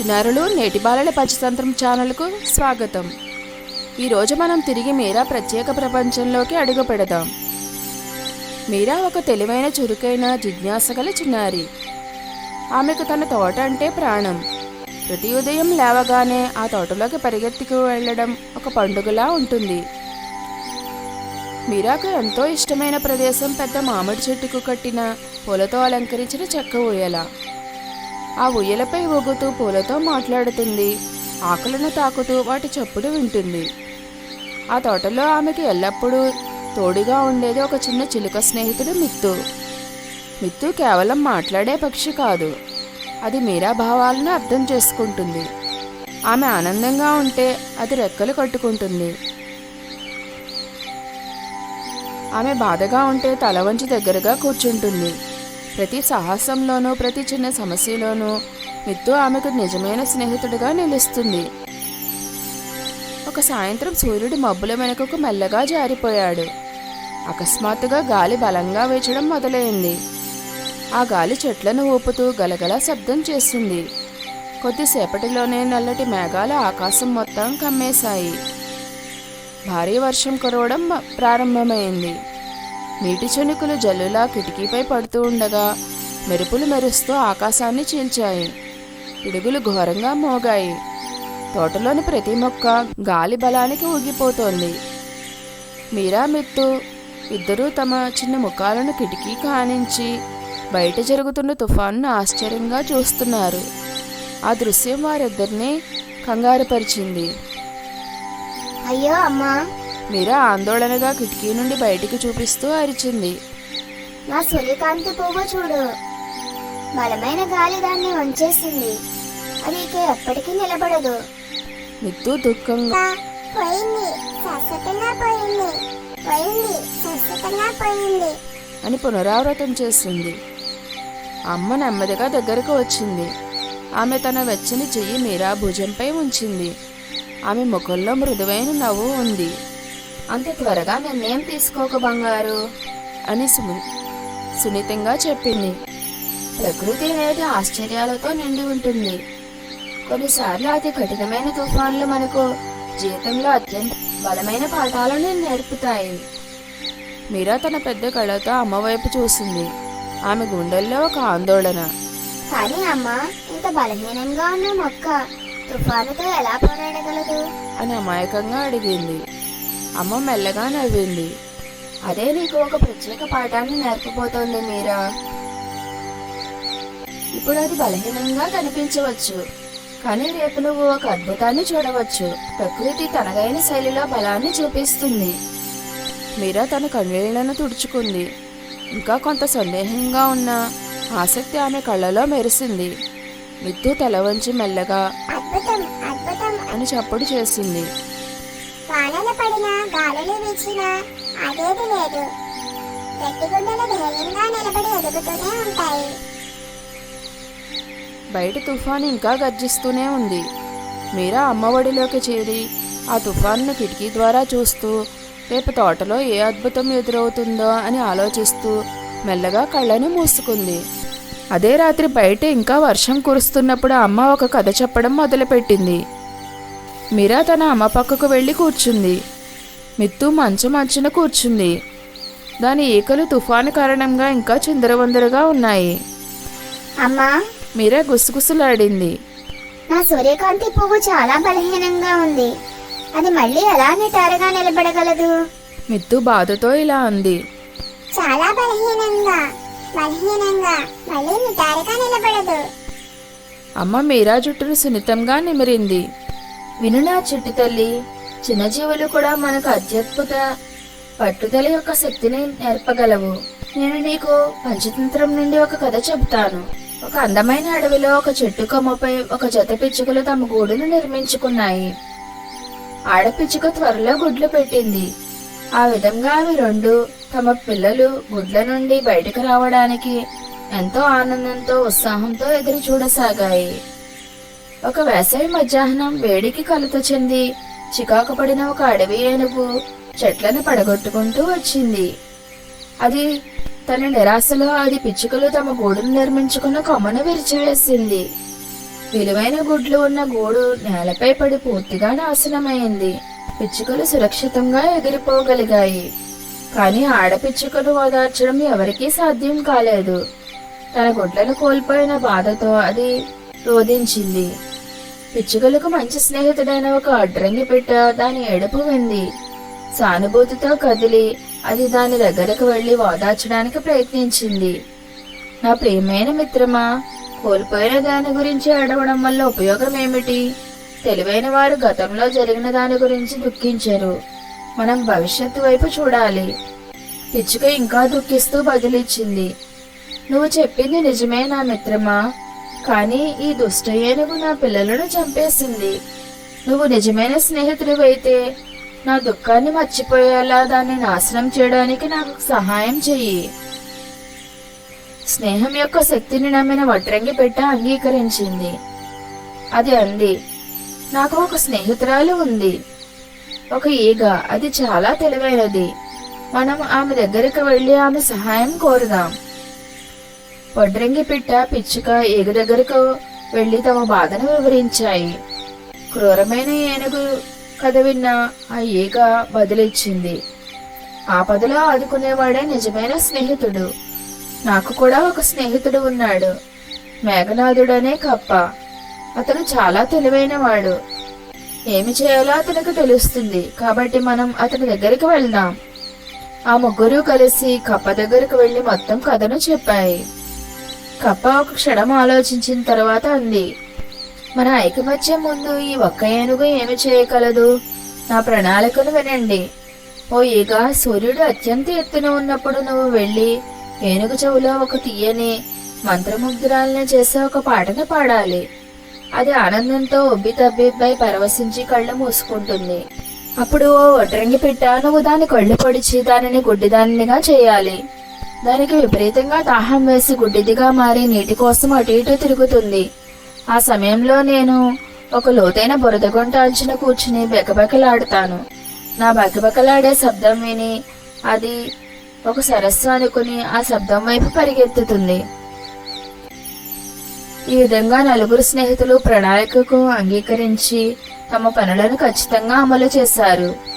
చిన్నారులు నేటి బాలల పంచతంత్రం ఛానల్కు స్వాగతం. ఈరోజు మనం తిరిగి మీరా ప్రత్యేక ప్రపంచంలోకి అడుగు పెడదాం. మీరా ఒక తెలివైన చురుకైన జిజ్ఞాసగల చిన్నారి. ఆమెకు తన తోట అంటే ప్రాణం. ప్రతి ఉదయం లేవగానే ఆ తోటలోకి పరిగెత్తుకు వెళ్ళడం ఒక పండుగలా ఉంటుంది. మీరాకు ఎంతో ఇష్టమైన ప్రదేశం పెద్ద మామిడి చెట్టుకు కట్టిన పూలతో అలంకరించిన చెక్క ఊయల. ఆ ఉయ్యలపై ఊగుతూ పూలతో మాట్లాడుతుంది. ఆకులను తాకుతూ వాటి చప్పుడు వింటుంది. ఆ తోటలో ఆమెకి ఎల్లప్పుడూ తోడుగా ఉండేది ఒక చిన్న చిలుక స్నేహితుడు మిత్తు. మిత్తు కేవలం మాట్లాడే పక్షి కాదు. అది మీరా భావాలను అర్థం చేసుకుంటుంది. ఆమె ఆనందంగా ఉంటే అది రెక్కలు కట్టుకుంటుంది. ఆమె బాధగా ఉంటే తల వంచి దగ్గరగా కూర్చుంటుంది. ప్రతి సాహసంలోనూ ప్రతి చిన్న సమస్యలోనూ మిత్తు ఆమెకు నిజమైన స్నేహితుడిగా నిలుస్తుంది. ఒక సాయంత్రం సూర్యుడు మబ్బుల వెనుకకు మెల్లగా జారిపోయాడు. అకస్మాత్తుగా గాలి బలంగా వీచడం మొదలైంది. ఆ గాలి చెట్లను ఊపుతూ గలగల శబ్దం చేసింది. కొద్దిసేపటిలోనే నల్లటి మేఘాలు ఆకాశం మొత్తం కమ్మేశాయి. భారీ వర్షం కురవడం ప్రారంభమైంది. నీటి చెనుకులు జల్లులా కిటికీపై పడుతూ ఉండగా మెరుపులు మెరుస్తూ ఆకాశాన్ని చీల్చాయి. పిడుగులు ఘోరంగా మోగాయి. తోటలోని ప్రతి మొక్క గాలి బలానికి ఊగిపోతోంది. మీరా మిత్తు ఇద్దరూ తమ చిన్న ముఖాలను కిటికీ కానించి బయట జరుగుతున్న తుఫాన్ను ఆశ్చర్యంగా చూస్తున్నారు. ఆ దృశ్యం వారిద్దరినీ కంగారుపరిచింది. అయ్యో అమ్మా మీరా ఆందోళనగా కిటికీ నుండి బయటికి చూపిస్తూ అరిచింది. నా సూర్యకాంతి పువ్వు చూడు. బలమైన గాలి దాన్ని వంచేసింది. అది ఇక ఎప్పటికీ నిలబడదు. మిత్తు దుఃఖంగా పోయింది. శాశ్వతంగా పోయింది. పోయింది. శాశ్వతంగా పోయింది. అని పునరావృతం చేసింది అమ్మ నెమ్మదిగా దగ్గరకు వచ్చింది. ఆమె తన వెచ్చని చెయ్యి మీరా భుజంపై ఉంచింది. ఆమె ముఖంలో మృదువైన నవ్వు ఉంది. అంత త్వరగా నిర్ణయం తీసుకోక బంగారు అని సుమి సున్నితంగా చెప్పింది. ప్రకృతి అనేది ఆశ్చర్యాలతో నిండి ఉంటుంది. కొన్నిసార్లు అతి కఠినమైన తుఫాన్లు మనకు జీవితంలో అత్యంత బలమైన పాఠాలను నేర్పుతాయి. మీరా తన పెద్ద కళ్ళతో అమ్మ వైపు చూసింది. ఆమె గుండెల్లో ఒక ఆందోళన. కానీ అమ్మా ఇంత బలహీనంగా ఉన్న మొక్క తుఫానుతో ఎలా పోరాడగలదు? అని అమాయకంగా అడిగింది. అమ్మ మెల్లగా నవ్వింది. అదే నీకు ఒక ప్రత్యేక పాఠాన్ని నేర్పబోతోంది మీరా? ఇప్పుడు అది బలహీనంగా కనిపించవచ్చు. కానీ రేపు నువ్వు ఒక అద్భుతాన్ని చూడవచ్చు. ప్రకృతి తనదైన శైలిలో బలాన్ని చూపిస్తుంది. మీరా తన కన్నీళ్ళను తుడుచుకుంది. ఇంకా కొంత సందేహంగా ఉన్న ఆసక్తి ఆమె కళ్ళలో మెరిసింది. మిత్తు తల వంచి మెల్లగా అద్భుతం అద్భుతం. అని చప్పుడు చేసింది. పడినా గాలులు వీచినా అదేది లేదు. గట్టి గుండెలు ధైర్యంగా నిలబడి ఎదుగుతూనే ఉంటాయి. బయట తుఫాను ఇంకా గర్జిస్తూనే ఉంది. మీరా అమ్మఒడిలోకి చేరి ఆ తుఫాన్ను కిటికీ ద్వారా చూస్తూ రేపు తోటలో ఏ అద్భుతం ఎదురవుతుందో అని ఆలోచిస్తూ మెల్లగా కళ్ళని మూసుకుంది. అదే రాత్రి బయట ఇంకా వర్షం కురుస్తున్నప్పుడు అమ్మ ఒక కథ చెప్పడం మొదలుపెట్టింది. మీరా తన అమ్మ పక్కకు వెళ్ళి కూర్చుంది. మిత్తు మంచం అంచున కూర్చుంది. దాని ఈకలు తుఫాను కారణంగా ఇంకా చిందరవందరగా ఉన్నాయి. అమ్మా! మీరా గుసగుసలాడింది. నా సూర్యకాంతి పువ్వు చాలా బలహీనంగా ఉంది. అది మళ్ళీ ఎలా నిటారుగా నిలబడగలదు? మిత్తు బాధతో ఇలా అంది. చాలా బలహీనంగా బలహీనంగా మళ్ళీ నిటారుగా నిలబడదు. అమ్మ మీరా జుట్టును సున్నితంగా నిమిరింది. వినునా చెట్టు తల్లి చిన్న జీవులు కూడా మనకు అత్యద్భుత పట్టుదల యొక్క శక్తిని నేర్పగలవు. నేను నీకు పంచతంత్రం నుండి ఒక కథ చెబుతాను. ఒక అందమైన అడవిలో ఒక చెట్టు కొమ్మపై ఒక జత పిచ్చుకలు తమ గూడును నిర్మించుకున్నాయి. ఆడపిచ్చుక త్వరలో గుడ్లు పెట్టింది. ఆ విధంగా అవి రెండు తమ పిల్లలు గుడ్ల నుండి బయటకు రావడానికి ఎంతో ఆనందంతో ఉత్సాహంతో ఎదురు చూడసాగాయి ఒక వేసవి మధ్యాహ్నం వేడికి కలుత చెంది చికాకు పడిన ఒక అడవి ఏనుగు చెట్లను పడగొట్టుకుంటూ వచ్చింది. అది తన నిరాశలో అది పిచ్చుకలు తమ గూడును నిర్మించుకున్న కొమ్మను విరిచివేసింది. విలువైన గుడ్లు ఉన్న గూడు నేలపై పడి పూర్తిగా నాశనమైంది. పిచ్చుకలు సురక్షితంగా ఎగిరిపోగలిగాయి. కానీ ఆడపిచ్చుకలు ఓదార్చడం ఎవరికీ సాధ్యం కాలేదు. తన గుడ్లను కోల్పోయిన బాధతో అది రోధించింది పిచ్చుకలకు మంచి స్నేహితుడైన ఒక అడ్రంగి పెట్ట దాని ఎడుపు వింది. సానుభూతితో కదిలి అది దాని దగ్గరకు వెళ్ళి ఓదార్చడానికి ప్రయత్నించింది. నా ప్రియమైన మిత్రమా కోల్పోయిన దాని గురించి అడవడం వల్ల ఉపయోగం ఏమిటి? తెలివైన వారు గతంలో జరిగిన దాని గురించి దుఃఖించరు. మనం భవిష్యత్తు వైపు చూడాలి పిచ్చుక ఇంకా దుఃఖిస్తూ బదిలిచ్చింది. నువ్వు చెప్పింది నిజమే నా మిత్రమా కానీ ఈ దుష్ట ఏనుగు నా పిల్లలను చంపేసింది. నువ్వు నిజమైన స్నేహితుడివైతే నా దుఃఖాన్ని మర్చిపోయేలా దాన్ని నాశనం చేయడానికి నాకు సహాయం చెయ్యి. స్నేహం యొక్క శక్తిని నమ్మిన వడ్రంగి పెట్ట అంగీకరించింది. అది అంది నాకు ఒక స్నేహితురాలు ఉంది. ఒక ఈగ అది చాలా తెలివైనది. మనం ఆమె దగ్గరికి వెళ్ళి ఆమె సహాయం కోరుదాం. వడ్రంగి పిట్ట పిచ్చుక ఈగ దగ్గరకు వెళ్ళి తమ బాధను వివరించాయి. క్రూరమైన ఏనుగు కథ విన్న ఆ ఈగ బదిలిచ్చింది. ఆపదలో ఆదుకునేవాడే నిజమైన స్నేహితుడు. నాకు కూడా ఒక స్నేహితుడు ఉన్నాడు. మేఘనాథుడనే కప్ప. అతను చాలా తెలివైనవాడు. ఏమి చేయాలో అతనికి తెలుస్తుంది. కాబట్టి మనం అతని దగ్గరికి వెళ్దాం. ఆ ముగ్గురు కలిసి కప్ప దగ్గరకు వెళ్ళి మొత్తం కథను చెప్పాయి. కప్ప ఒక క్షణం ఆలోచించిన తర్వాత అంది మన ఐకమత్యం ముందు ఈ ఒక్క ఏనుగు ఏమి చేయగలదు? నా ప్రణాళికను వినండి. ఓ ఈగ సూర్యుడు అత్యంత ఎత్తున ఉన్నప్పుడు నువ్వు వెళ్ళి ఏనుగు చెవులో ఒక తీయని మంత్రముగ్ధురాలని చేసే ఒక పాటను పాడాలి. అది ఆనందంతో ఉబ్బి తబ్బిపై పరవశించి కళ్ళు మూసుకుంటుంది. అప్పుడు ఓ వడ్రంగి పిట్ట నువ్వు దాని కళ్ళు పొడిచి దానిని గుడ్డిదానినిగా చేయాలి. దానికి విపరీతంగా దాహం వేసి గుడ్డిదిగా మారి నీటి కోసం అటు ఇటు తిరుగుతుంది. ఆ సమయంలో నేను ఒక లోతైన బురద గుంట అంచున కూర్చుని బెకబెకలాడుతాను. నా బెకబెకలాడే శబ్దం విని అది ఒక సరస్సు అనుకుని ఆ శబ్దం వైపు పరిగెత్తుతుంది. ఈ విధంగా నలుగురు స్నేహితులు ప్రణాళికకు అంగీకరించి తమ పనులను ఖచ్చితంగా అమలు చేశారు.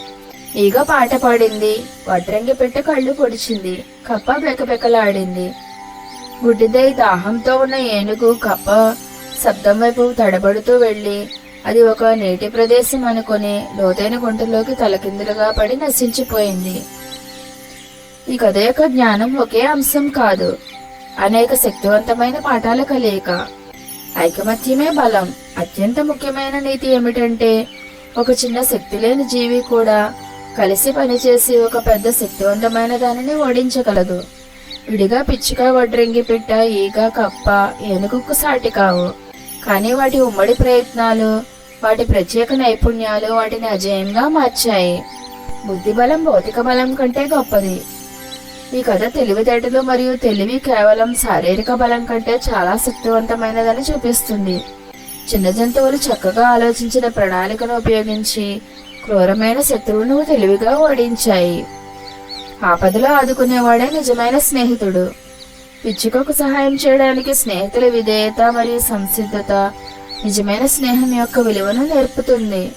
ఈగ పాట పాడింది. వడ్రంగి పెట్ట కళ్ళు పొడిచింది. కప్ప బెకబెకలాడింది గుడ్డిదై దాహంతో ఉన్న ఏనుగు కప్ప శబ్దం వైపు తడబడుతూ వెళ్ళి అది ఒక నీటి ప్రదేశం అనుకుని లోతైన గుంటలోకి తలకిందులుగా పడి నశించిపోయింది. ఈ కథ యొక్క జ్ఞానం ఒకే అంశం కాదు. అనేక శక్తివంతమైన పాఠాల కలయిక. ఐకమత్యమే బలం. అత్యంత ముఖ్యమైన నీతి ఏమిటంటే ఒక చిన్న శక్తి లేని జీవి కూడా కలిసి పనిచేసి ఒక పెద్ద శక్తివంతమైన దానిని ఓడించగలదు. విడిగా పిచ్చుక వడ్రంగి పిట్ట ఈగ కప్ప ఏనుగుకు సాటి కావు. కానీ వాటి ఉమ్మడి ప్రయత్నాలు వాటి ప్రత్యేక నైపుణ్యాలు వాటిని అజయంగా మార్చాయి. బుద్ధి బలం భౌతిక బలం కంటే గొప్పది. ఈ కథ తెలివితేటలు మరియు తెలివి కేవలం శారీరక బలం కంటే చాలా శక్తివంతమైనదని చూపిస్తుంది. చిన్న జంతువులు చక్కగా ఆలోచించిన ప్రణాళికను ఉపయోగించి క్రూరమైన శత్రువును తెలివిగా ఓడించాయి. ఆపదలో ఆదుకునేవాడే నిజమైన స్నేహితుడు. పిచ్చుకకు సహాయం చేయడానికి స్నేహితుల విధేయత మరియు సంసిద్ధత నిజమైన స్నేహం యొక్క విలువను నేర్పుతుంది.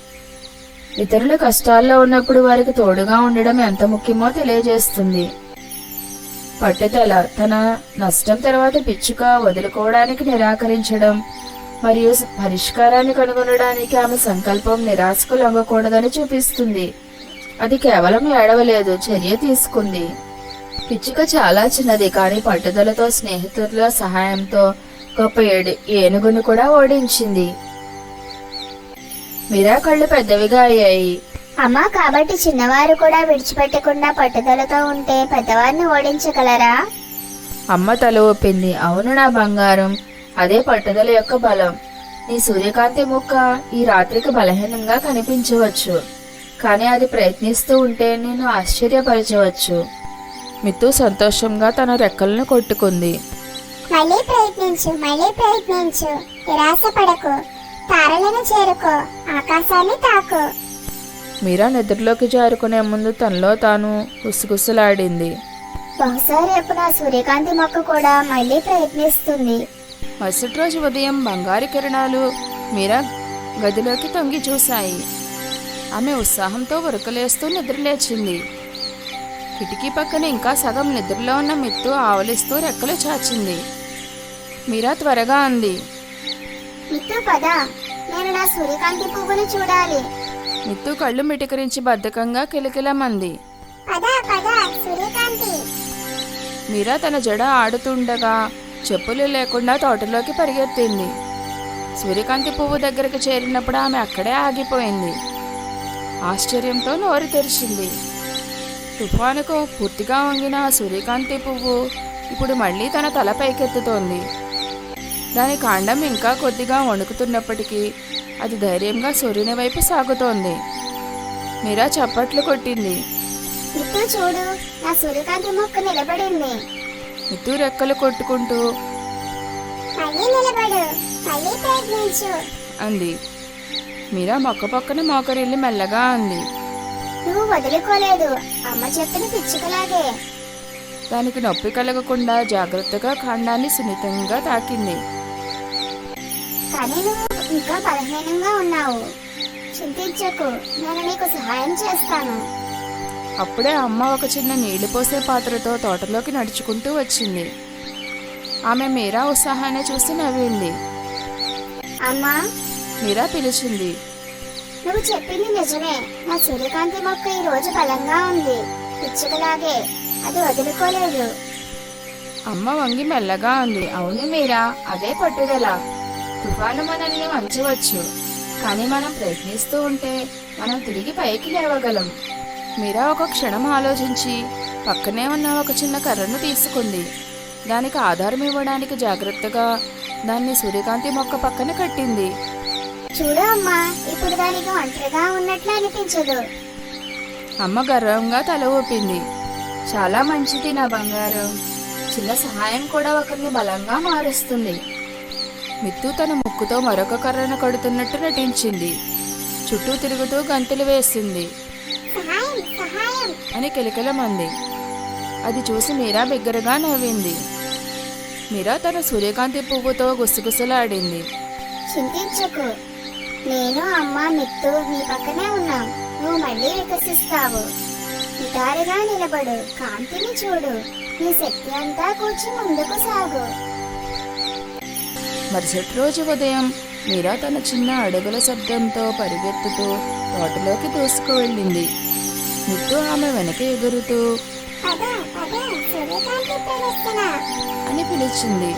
ఇతరుల కష్టాల్లో ఉన్నప్పుడు వారికి తోడుగా ఉండడం ఎంత ముఖ్యమో తెలియజేస్తుంది. పట్టుదల తన నష్టం తర్వాత పిచ్చుక వదులుకోవడానికి నిరాకరించడం మరియు పరిష్కారాన్ని కనుగొనడానికి ఆమె సంకల్పం నిరాశకు లొంగకూడదని చూపిస్తుంది. అది కేవలం ఏడవలేదు చర్య తీసుకుంది. పిచ్చుక చాలా చిన్నది కానీ పట్టుదలతో స్నేహితుల సహాయంతో గొప్ప ఏడు ఏనుగును కూడా ఓడించింది. మీరా కళ్ళు పెద్దవిగా అయ్యాయి. అమ్మా కాబట్టి చిన్నవారు కూడా విడిచిపెట్టకుండా పట్టుదలతో ఉంటే పెద్దవారిని ఓడించగలరా? అమ్మ తల ఊపింది. అవును నా బంగారం. అదే పట్టుదల యొక్క బలం. నీ సూర్యకాంతి ముక్క ఈ రాత్రికి బలహీనంగా కనిపించవచ్చు. కానీ అది ప్రయత్నిస్తూ ఉంటే నేను ఆశ్చర్యపరచవచ్చు. మిత్తు సంతోషంగా తన రెక్కలను కొట్టుకుంది. మళ్ళీ ప్రయత్నించు మళ్ళీ ప్రయత్నించు. నిరాశ పడకు తారలను చేరుకో. ఆకాశాన్ని తాకు. మీరా నిద్రలోకి జారుకునే ముందు తనలో తాను గుసగుసలాడింది. బహుశా రేపు నా సూర్యకాంతి మొక్క కూడా మళ్ళీ ప్రయత్నిస్తుంది. మరుసటి రోజు ఉదయం బంగారు కిరణాలు మీరా గదిలోకి తొంగి చూశాయి. ఆమె ఉత్సాహంతో ఉరకలేస్తూ నిద్రలేచింది. కిటికీ పక్కన ఇంకా సగం నిద్రలో ఉన్న మిత్తు ఆవలిస్తూ రెక్కలు చాచింది. మీరా త్వరగా అంది. మిత్తు పద నేను నా సూర్యకాంతి పువ్వును చూడాలి. మిత్తు కళ్ళు మిటికరించి బద్ధకంగా కిలకిలమంది. పద పద సూర్యకాంతి. మీరా తన జడ ఆడుతుండగా చెప్పులు లేకుండా తోటలోకి పరిగెత్తింది. సూర్యకాంతి పువ్వు దగ్గరికి చేరినప్పుడు ఆమె అక్కడే ఆగిపోయింది. ఆశ్చర్యంతో నోరు తెరిచింది. తుఫానుకు పూర్తిగా వంగిన సూర్యకాంతి పువ్వు ఇప్పుడు మళ్ళీ తన తల పైకెత్తుతోంది. దాని కాండం ఇంకా కొద్దిగా వణుకుతున్నప్పటికీ అది ధైర్యంగా సూర్యుని వైపు సాగుతోంది. మీరా చప్పట్లు కొట్టింది. ఇప్పుడు చూడు నా సూర్యకాంతి మొక్క నిలబడింది. మిత్తు రెక్కలు కొట్టుకుంటూ. అంది. మీరా మొక్క పక్కన మోకరిల్లి మెల్లగా అంది. నువ్వు వదులుకోలేదు. అమ్మ చెప్పిన పిచ్చుకలాగే. దానికి నొప్పి కలగకుండా జాగ్రత్తగా కాండాన్ని సున్నితంగా తాకింది. కానీ నువ్వు ఇంకా బలహీనంగా ఉన్నావు. చింతించకు. నేను నీకు సహాయం చేస్తాను. అప్పుడే అమ్మ ఒక చిన్న నీళ్ళు పోసే పాత్రతో తోటలోకి నడుచుకుంటూ వచ్చింది. ఆమె మీరా ఉత్సాహాన్ని చూసి నవ్వింది. అమ్మా! మీరా పిలిచింది. నువ్వు చెప్పింది నిజమే. నా సూర్యకాంతి మొక్క ఈ రోజు బలంగా ఉంది. పిచ్చుకలాగే. అది వదులుకోలేదు. అమ్మ వంగి మెల్లగా అంది. అవును మీరా అదే పట్టుదల. తుఫాను మనల్ని వంచవచ్చు. కానీ మనం ప్రయత్నిస్తూ ఉంటే మనం తిరిగి పైకి లేవగలం. మీరా ఒక క్షణం ఆలోచించి పక్కనే ఉన్న ఒక చిన్న కర్రను తీసుకుంది. దానికి ఆధారం ఇవ్వడానికి జాగ్రత్తగా దాన్ని సూర్యకాంతి మొక్క పక్కన కట్టింది. చూడు అమ్మా ఇప్పుడు దానికి ఒంటరిగా ఉన్నట్లు అనిపించదు. అమ్మ గర్వంగా తల ఊపింది. చాలా మంచిది నా బంగారం. చిన్న సహాయం కూడా ఒకరిని బలంగా మారుస్తుంది. మిత్తు తన ముక్కుతో మరొక కర్రను కడుతున్నట్టు నటించింది. చుట్టూ తిరుగుతూ గంతులు వేసింది. అని కిలకిలమంది. అది చూసి మీరా బిగ్గరగా నవ్వింది. మీరా తన సూర్యకాంతి పువ్వుతో గుసగుసలాడింది. చింతించకు. నేను అమ్మ మిత్తు నీ పక్కనే ఉన్నాం. నువ్వు మళ్ళీ వికసిస్తావు. నిటారుగా నిలబడు. కాంతిని చూడు. నీ శక్తి అంతా కూర్చి ముందుకు సాగు. మరుసటి రోజు ఉదయం మీరా తన చిన్న అడుగుల శబ్దంతో పరిగెత్తుతూ తోటలోకి దూసుకు మిత్తు ఆమె వెనక ఎగురుతూ అని పిలిచింది.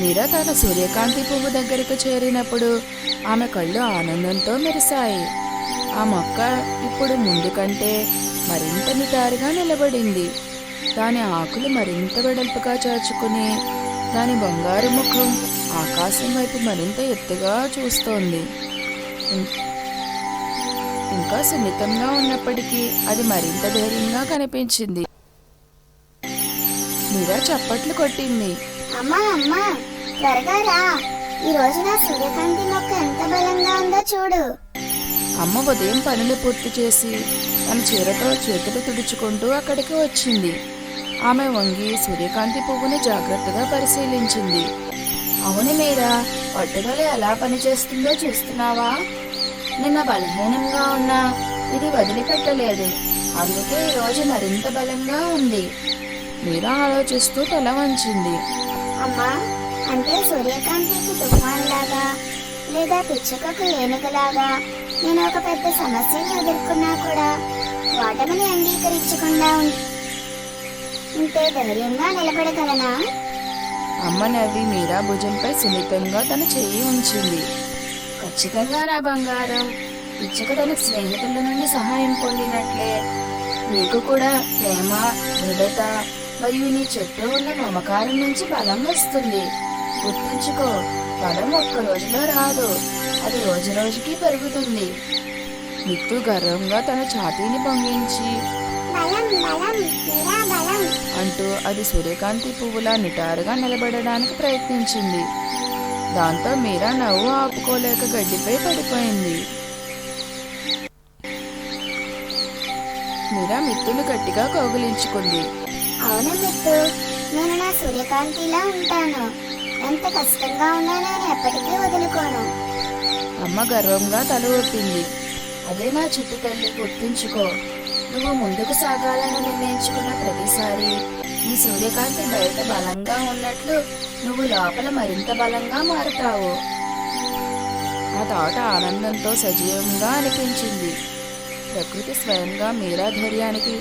మీరా తన సూర్యకాంతి పువ్వు దగ్గరకు చేరినప్పుడు ఆమె కళ్ళు ఆనందంతో మెరిశాయి. ఆ మొక్క ఇప్పుడు ముందు కంటే మరింత నిటారుగా నిలబడింది. దాని ఆకులు మరింత వెడల్పుగా చాచుకుని దాని బంగారు ముఖం ఆకాశం వైపు మరింత ఎత్తుగా చూస్తోంది. ఇంకా సున్నితంగా ఉన్నప్పటికీ అది మరింత ధైర్యంగా కనిపించింది. మీరా చప్పట్లు కొట్టింది. అమ్మా అమ్మా త్వరగా రా. ఈ రోజు నా సూర్యకాంతి మొక్క ఎంత బలంగా ఉందో చూడు. అమ్మ ఉదయం పనులు పూర్తి చేసి తన చీరతో చేతులు తుడుచుకుంటూ అక్కడికి వచ్చింది. ఆమె వంగి సూర్యకాంతి పువ్వుని జాగ్రత్తగా పరిశీలించింది. అవును మీరా పట్టుదల ఎలా పనిచేస్తుందో చూస్తున్నావా? నిన్న బలహీనంగా ఉన్నా ఇది వదిలిపెట్టలేదు. అందుకే ఈ రోజు మరింత బలంగా ఉంది. మీరా ఆలోచిస్తూ తల వంచింది. అమ్మా అంటే సూర్యకాంతికి తుఫాన్ లాగా లేదా పిచ్చుకకు ఏనుగులాగా నేను ఒక పెద్ద సమస్యని ఎదుర్కొన్నా కూడా ఓటమిని అంగీకరించకుండా ఉంటే ధైర్యంగా నిలబడగలనా? అమ్మ నవ్వి మీరా భుజంపై సున్నితంగా తన చెయ్యి ఉంచింది. ఖచ్చితంగా నా బంగారం. పిచ్చుక తన స్నేహితుల నుండి సహాయం పొందినట్లే. నీకు కూడా ప్రేమ దృఢత మరియు నీ చుట్టూ ఉన్న మమకారం నుంచి బలం వస్తుంది. గుర్తుంచుకో బలం ఒక్క రోజులో రాదు. అది రోజు రోజుకి పెరుగుతుంది. మిత్తు గర్వంగా తన ఛాతీని పొంగించి అంటూ అది సూర్యకాంతి పువ్వులా నిటారుగా నిలబడడానికి ప్రయత్నించింది. దాంతో మీరా నవ్వు ఆపుకోలేక గడ్డిపై పడిపోయింది. మీరా మిత్తులు గట్టిగా కౌగిలించుకుంది. అవును మిత్తు? నేను నా సూర్యకాంతిలా ఉంటాను. ఎంత కష్టంగా ఉన్నా నేను ఎప్పటికీ వదులుకోను. అమ్మ గర్వంగా తల ఊపింది. అదే నా చిట్టు తల్లి గుర్తుంచుకో. నువ్వు ముందుకు సాగాలని నిర్ణయించుకున్న ప్రతిసారి ఈ సూర్యకాంతి బయట బలంగా ఉన్నట్లు నువ్వు లోపల మరింత బలంగా మారుతావు. తోట ఆనందంతో సజీవంగా అనిపించింది. ప్రకృతి స్వయంగా మీరా ధైర్యానికి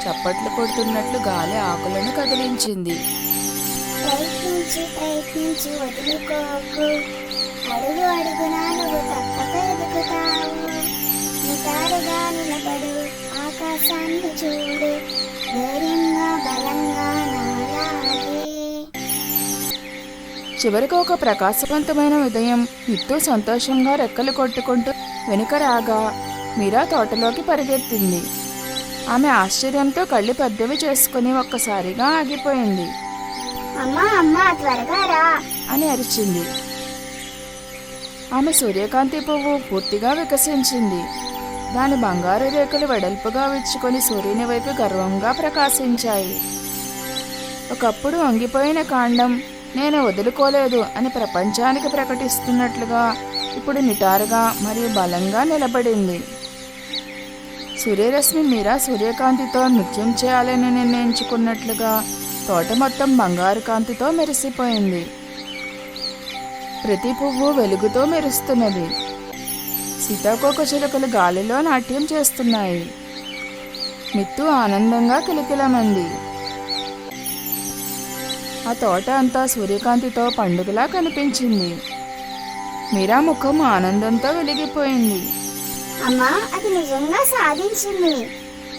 చప్పట్లు కొడుతున్నట్లు గాలి ఆకులను కదిలించింది. ప్రయత్నించి ప్రయత్నించి వదులుకోకు. అడుగు అడుగునా నువ్వు తప్పక ఎదుగుతావు. నిటారుగా నిలబడు ఆకాశాన్ని చూడు. ధైర్యంగా బలంగా చివరికి ఒక ప్రకాశవంతమైన ఉదయం మిత్తు సంతోషంగా రెక్కలు కొట్టుకుంటూ వెనుక రాగా మీరా తోటలోకి పరిగెత్తింది. ఆమె ఆశ్చర్యంతో కళ్ళు పెద్దవి చేసుకుని ఒక్కసారిగా ఆగిపోయింది. అమ్మా అమ్మా త్వరగా రా అని అరిచింది. ఆమె సూర్యకాంతి పువ్వు పూర్తిగా వికసించింది. దాని బంగారు రేకులు వెడల్పుగా విచ్చుకొని సూర్యుని వైపు గర్వంగా ప్రకాశించాయి. ఒకప్పుడు వంగిపోయిన కాండం నేను వదులుకోలేదు అని ప్రపంచానికి ప్రకటిస్తున్నట్లుగా ఇప్పుడు నిటారుగా మరియు బలంగా నిలబడింది. సూర్యరశ్మి మీరా సూర్యకాంతితో నృత్యం చేయాలని నిర్ణయించుకున్నట్లుగా తోట మొత్తం బంగారు కాంతితో మెరిసిపోయింది. ప్రతి పువ్వు వెలుగుతో మెరుస్తున్నది. సీతాకోక చిలుకలు గాలిలో నాట్యం చేస్తున్నాయి. మిత్తు ఆనందంగా కిలకిలమంది. ఆ తోట అంతా సూర్యకాంతితో పండుగలా కనిపించింది. మీరా ముఖం ఆనందంతో వెలిగిపోయింది. అమ్మా అది నిజంగా సాధించింది.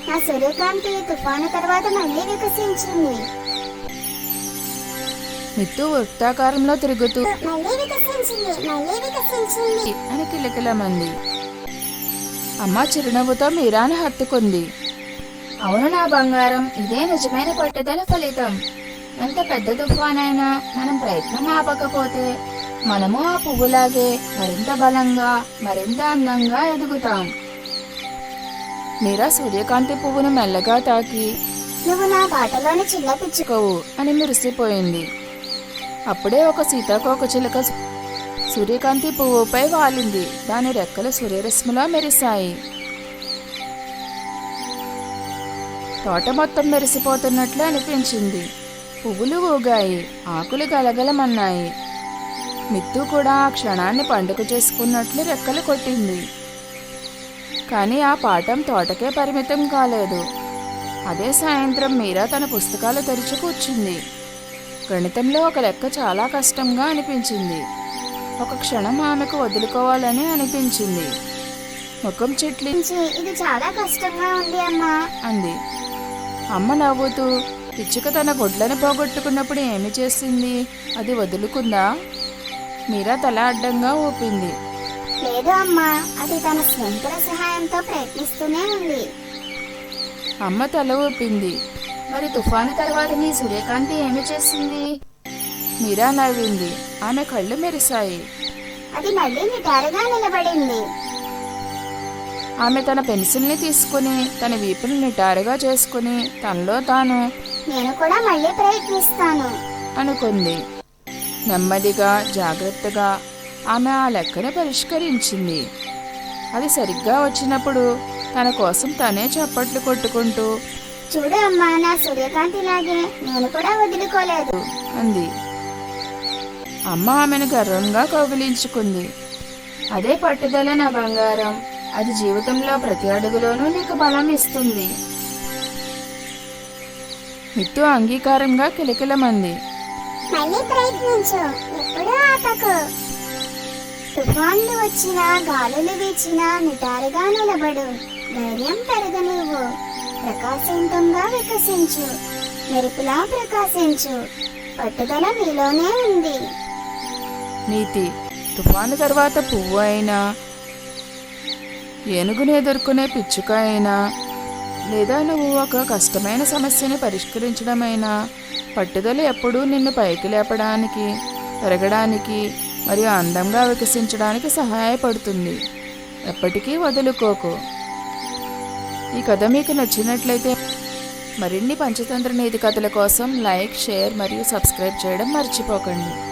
నా సూర్యకాంతి తుఫాను తర్వాత మళ్ళీ వికసించింది. మిత్తు వృత్తాకారంలో తిరుగుతూ మళ్ళీ వికసించింది మళ్ళీ వికసించింది. అని కిలకిలమంది. అమ్మ చిరునవ్వుతో మీరాని హత్తుకుంది. అవును నా బంగారం ఇదే నిజమైన పట్టుదల ఫలితం. ఎంత పెద్ద తుఫానైనా మనం ప్రయత్నం ఆపకపోతే మనము ఆ పువ్వులాగే మరింత బలంగా మరింత అందంగా ఎదుగుతాం. మీరా సూర్యకాంతి పువ్వును మెల్లగా తాకి నువ్వు నా బాటలోని చిన్న పిచ్చుక చిక్కవు అని మురిసిపోయింది. అప్పుడే ఒక సీతాకోక చిలుక సూర్యకాంతి పువ్వుపై వాలింది. దాని రెక్కలు సూర్యరశ్మిలో మెరిశాయి. తోట మొత్తం మెరిసిపోతున్నట్లు అనిపించింది. పువ్వులు ఊగాయి ఆకులు గలగలమన్నాయి. మిత్తు కూడా ఆ క్షణాన్ని పండుగ చేసుకున్నట్లు రెక్కలు కొట్టింది. కానీ ఆ పాఠం తోటకే పరిమితం కాలేదు. అదే సాయంత్రం మీరా తన పుస్తకాలు తెరిచి కూర్చుంది. గణితంలో ఒక లెక్క చాలా కష్టంగా అనిపించింది. ఒక క్షణం ఆమెకు వదులుకోవాలని అనిపించింది. ముఖం చిట్లి ఇది చాలా కష్టంగా ఉంది అమ్మా. అంది. అమ్మ నవ్వుతూ పిచ్చుక తన గొడ్లను పోగొట్టుకున్నప్పుడు ఏమి చేసింది? అది వదులుకుందా? మీరా తల అడ్డంగా ఊపింది. లేదు అమ్మా అది తన స్నేహితుల సహాయంతో ప్రయత్నిస్తూనే ఉంది. అమ్మ తల ఊపింది. మరి తుఫాను తర్వాత నీ సూర్యకాంతి ఏమి చేసింది? మీరా నవ్వింది. ఆమె కళ్ళు మెరిశాయి. అది మళ్ళీ నిటారుగా నిలబడింది. ఆమె తన పెన్సిల్ని తీసుకుని తన వీపుని నిటారుగా చేసుకుని తనలో తాను నేను కూడా మళ్ళీ ప్రయత్నిస్తాను. అనుకుంది. నెమ్మదిగా జాగ్రత్తగా ఆమె ఆ లెక్కను పరిష్కరించింది. అది సరిగ్గా వచ్చినప్పుడు తన కోసం తనే చప్పట్లు కొట్టుకుంటూ చూడు అమ్మా నా సూర్యకాంతి లాగే నేను కూడా వదులుకోలేదు. అంది. అమ్మ ఆమెను గర్వంగా కౌగిలించుకుంది. అదే పట్టుదల నా బంగారం. అది జీవితంలో ప్రతి అడుగులోనూ నీకు బలం ఇస్తుంది. మిత్తు అంగీకారంగా కిలకిలమంది. మళ్ళీ ప్రయత్నించు. ఎప్పుడూ ఆపకు. తుఫాన్లు వచ్చినా గాలులు వీచినా నిటారుగా నిలబడు. ధైర్యం పెరగనివ్వు ప్రకాశవంతంగా వికసించు. మెరుపులా ప్రకాశించు. పట్టుదల నీలోనే ఉంది. నీతి. తుఫాను తర్వాత పువ్వు అయినా ఏనుగుని ఎదుర్కొనే పిచ్చుక అయినా లేదా నువ్వు ఒక కష్టమైన సమస్యని పరిష్కరించడమైనా పట్టుదల ఎప్పుడూ నిన్ను పైకి లేపడానికి పెరగడానికి మరియు అందంగా వికసించడానికి సహాయపడుతుంది. ఎప్పటికీ వదులుకోకు. ఈ కథ మీకు నచ్చినట్లయితే మరిన్ని పంచతంత్ర నీతి కథల కోసం లైక్ షేర్ మరియు సబ్స్క్రైబ్ చేయడం మర్చిపోకండి.